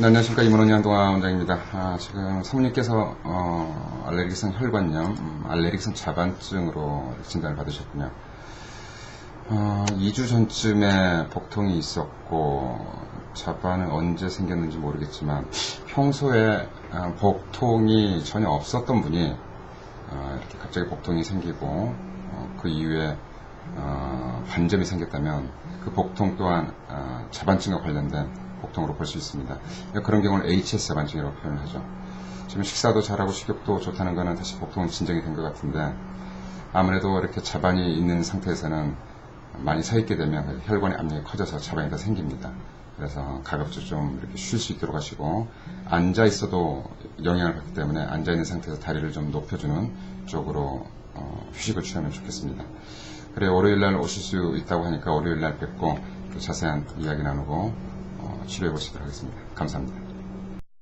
네, 안녕하십니까. 이문원 양동아 원장입니다. 아, 지금 사모님께서, 어, 알레르기성 혈관염, 음, 알레르기성 자반증으로 진단을 받으셨군요. 어, 2주 전쯤에 복통이 있었고, 자반은 언제 생겼는지 모르겠지만, 평소에 어, 복통이 전혀 없었던 분이, 어, 이렇게 갑자기 복통이 생기고, 어, 그 이후에, 어, 반점이 생겼다면, 그 복통 또한, 어, 자반증과 관련된 복통으로 볼 수 있습니다. 그런 경우는 HS 자반증이라고 표현을 하죠. 지금 식사도 잘하고 식욕도 좋다는 것은 다시 복통은 진정이 된 것 같은데, 아무래도 이렇게 자반이 있는 상태에서는 많이 서 있게 되면 혈관의 압력이 커져서 자반이 더 생깁니다. 그래서 가급적 좀 이렇게 쉴 수 있도록 하시고 앉아 있어도 영향을 받기 때문에 앉아 있는 상태에서 다리를 좀 높여주는 쪽으로 어, 휴식을 취하면 좋겠습니다. 그래 월요일 날 오실 수 있다고 하니까 월요일 날 뵙고 또 자세한 이야기 나누고 보시도록 하겠습니다. 감사합니다.